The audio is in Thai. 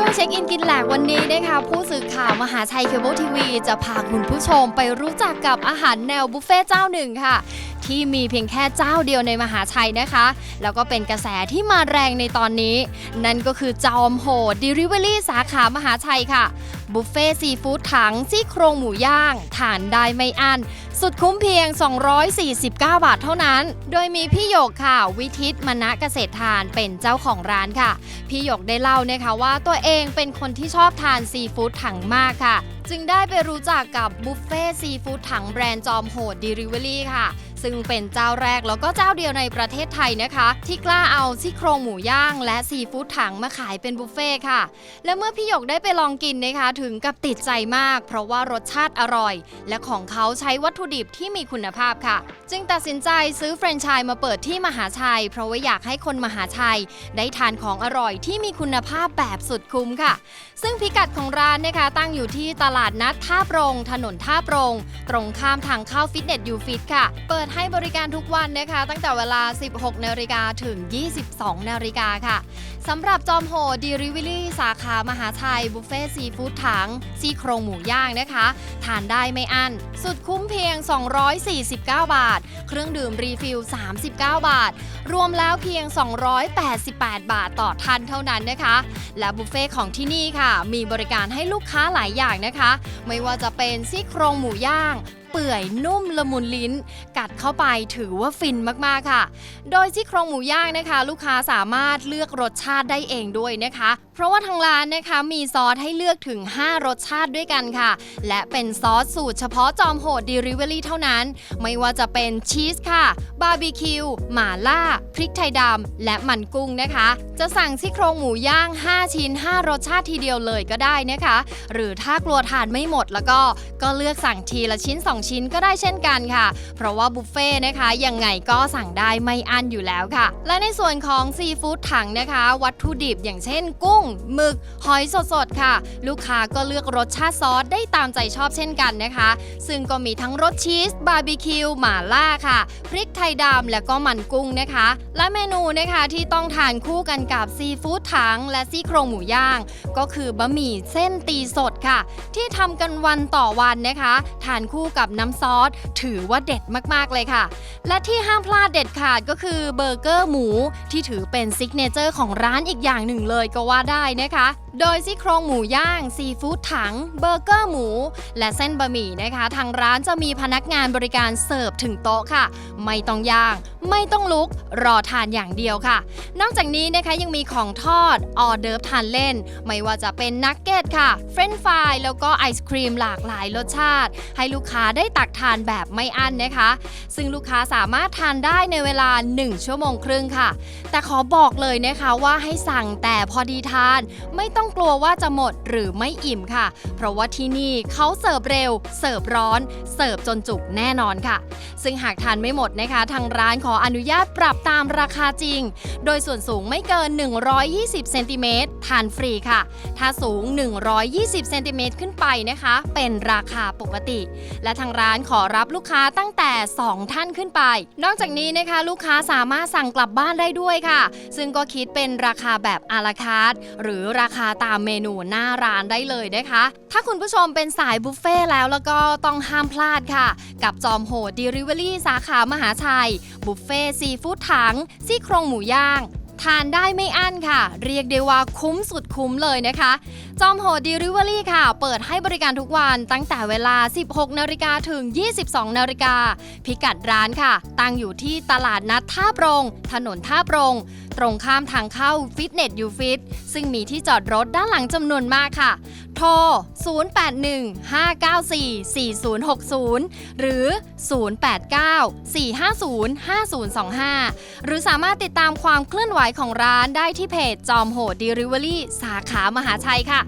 ช่วงเช็คอินกินแหลกวันนี้นะคะผู้สื่อข่าวมหาชัยเคเบิลทีวีจะพาคุณผู้ชมไปรู้จักกับอาหารแนวบุฟเฟ่ต์เจ้าหนึ่งค่ะ ที่มีเพียงแค่เจ้าเดียวในมหาชัยนะคะ แล้วก็เป็นกระแสที่มาแรงในตอนนี้ นั่นก็คือจอมโหด Delivery สาขามหาชัยค่ะ บุฟเฟ่ซีฟู้ดถังซี่โครงหมูย่างทานได้ไม่อั้นสุดคุ้มเพียง 249 บาทเท่านั้น โดยมีพี่หยกค่ะ วิทิตมณะเกษตรทานเป็นเจ้าของร้านค่ะ พี่หยกได้เล่านะคะว่าตัวเองเป็นคนที่ชอบทานซีฟู้ดถังมากค่ะ จึงได้ไปรู้จักกับบุฟเฟ่ซีฟู้ดถังแบรนด์จอมโหด Delivery ค่ะ ซึ่งเป็นเจ้าแรกแล้วก็เจ้าเดียวในประเทศไทยนะคะ ที่กล้าเอาซี่โครงหมูย่าง และซีฟู้ดถังมาขายเป็นบุฟเฟ่ค่ะ และเมื่อพี่หยกได้ไปลองกินนะคะ ถึงกับติดใจมาก เพราะว่ารสชาติอร่อย และของเขาใช้วัตถุดิบที่มีคุณภาพค่ะ จึงตัดสินใจซื้อแฟรนไชส์มาเปิดที่มหาชัย เพราะว่าอยากให้คนมหาชัย ได้ทานของอร่อยที่มีคุณภาพแบบสุดคุ้มค่ะ ซึ่งพิกัดของร้านนะคะตั้งอยู่ที่ตลาดนัดท่าโปรงถนนท่าโปรงตรงข้ามทางเข้าฟิตเนสยูฟิตค่ะ เปิดให้บริการทุกวันนะคะ ตั้งแต่เวลา 16นาฬิกาถึง 22นาฬิกาค่ะสำหรับจอมโหดีริวิลี่สาขามหาชัย บุฟเฟ่ซีฟู้ดถังซี่โครงหมูย่างนะคะ ทานได้ไม่อั้น สุดคุ้มเพียง 249 บาท เครื่องดื่มรีฟิล 39 บาท รวมแล้วเพียง 288 บาทต่อท่านเท่านั้นนะคะ และบุฟเฟ่ของที่นี่ค่ะ มีบริการให้ลูกค้าหลายอย่างนะคะ ไม่ว่าจะเป็นซี่โครงหมูย่าง ปื่อยนุ่มละมุนลิ้น กัดเข้าไปถือว่าฟินมากๆค่ะ โดยซี่โครงหมูย่างนะคะ ลูกค้าสามารถเลือกรสชาติได้เองด้วยนะคะ เพราะว่าทางร้านนะคะมีซอสให้เลือกถึง 5 รสชาติด้วยกันค่ะ และเป็นซอสสูตรเฉพาะจอมโหด Delivery เท่านั้น ไม่ว่าจะเป็นชีสค่ะ บาร์บีคิว หม่าล่า พริกไทยดำ และมันกุ้งนะคะ จะสั่งซี่โครงหมูย่าง 5 ชิ้น 5 รสชาติทีเดียวเลยก็ได้นะคะ หรือถ้ากลัวทานไม่หมดแล้วก็ ก็เลือกสั่งทีละชิ้น 2ชิ้นก็ได้เช่นกันค่ะ เพราะว่าบุฟเฟ่ต์นะคะยังไงก็สั่งได้ไม่อั้นอยู่แล้วค่ะ และในส่วนของซีฟู้ดถังนะคะ วัตถุดิบอย่างเช่น กุ้งหมึกหอยสดๆค่ะ ลูกค้าก็เลือกรสชาติซอสได้ตามใจชอบเช่นกันนะคะ ซึ่งก็มีทั้งรสชีสบาร์บีคิวหม่าล่าค่ะ พริกไทยดำและก็มันกุ้งนะคะ และเมนูนะคะที่ต้องทานคู่กันกับซีฟู้ดถังและซี่โครงหมูย่าง ก็คือบะหมี่เส้นตีสดค่ะ ที่ทำกันวันต่อวันนะคะ ทานคู่กับน้ำซอส ถือว่าเด็ดมากๆเลยค่ะ และที่ห้ามพลาดเด็ดขาดก็คือเบอร์เกอร์หมู ที่ถือเป็นซิกเนเจอร์ของร้านอีกอย่างหนึ่งเลยก็ว่าได้นะคะ โดยซี่โครงหมูย่าง ซีฟู้ดถัง เบอร์เกอร์หมู และเส้นบะหมี่นะคะ ทางร้านจะมีพนักงานบริการเสิร์ฟถึงโต๊ะค่ะ ไม่ต้องย่าง ไม่ต้องลุก รอทานอย่างเดียวค่ะ นอกจากนี้นะคะยังมีของทอด ออเดิร์ฟทานเล่น ไม่ว่าจะเป็นนักเก็ตค่ะ เฟรนช์ฟรายแล้วก็ไอศครีมหลากหลายรสชาติ ให้ลูกค้าได้ตักทานแบบไม่อั้นนะคะ ซึ่งลูกค้าสามารถทานได้ในเวลา 1 ชั่วโมงครึ่งค่ะ แต่ขอบอกเลยนะคะว่าให้สั่งแต่พอดีทาน ไม่ต้องกลัวว่าจะหมดหรือไม่อิ่มค่ะ เพราะว่าที่นี่เขาเสิร์ฟเร็ว เสิร์ฟร้อน เสิร์ฟจนจุกแน่นอนค่ะ ซึ่งหากทานไม่หมดนะคะ ทางร้านขออนุญาตปรับตามราคาจริง โดยส่วนสูงไม่เกิน 120 เซนติเมตรทานฟรีค่ะ ถ้าสูง 120 เซนติเมตรขึ้นไปนะคะ เป็นราคาปกติ และทางร้านขอรับลูกค้าตั้งแต่ 2 ท่านขึ้นไป นอกจากนี้นะคะลูกค้าสามารถสั่งกลับบ้านได้ด้วยค่ะ ซึ่งก็คิดเป็นราคาแบบอาราคาร์ทหรือราคาตามเมนูหน้าร้านได้เลยนะคะ ถ้าคุณผู้ชมเป็นสายบุฟเฟ่ต์แล้วแล้วก็ต้องห้ามพลาดค่ะ กับจอมโหดดิริเวอรี่สาขามหาชัย บุฟเฟ่ซีฟู้ดถังซี่โครงหมูย่างทานได้ไม่อั้นค่ะ เรียกได้ว่าคุ้มสุดคุ้มเลยนะคะ จอมโหดดิริเวอรี่ค่ะ เปิดให้บริการทุกวันตั้งแต่เวลา 16 นาฬิกาถึง 22 นาฬิกา พิกัดร้านค่ะ ตั้งอยู่ที่ตลาดนัดท่าโปรง ถนนท่าโปรง ตรงข้ามทางเข้าฟิตเนสยูฟิต ซึ่งมีที่จอดรถด้านหลังจำนวนมากค่ะ โทร 0815944060 หรือ 089-450-5025 หรือสามารถติดตามความเคลื่อนไหวของร้านได้ที่เพจจอมโหด Delivery สาขามหาชัยค่ะ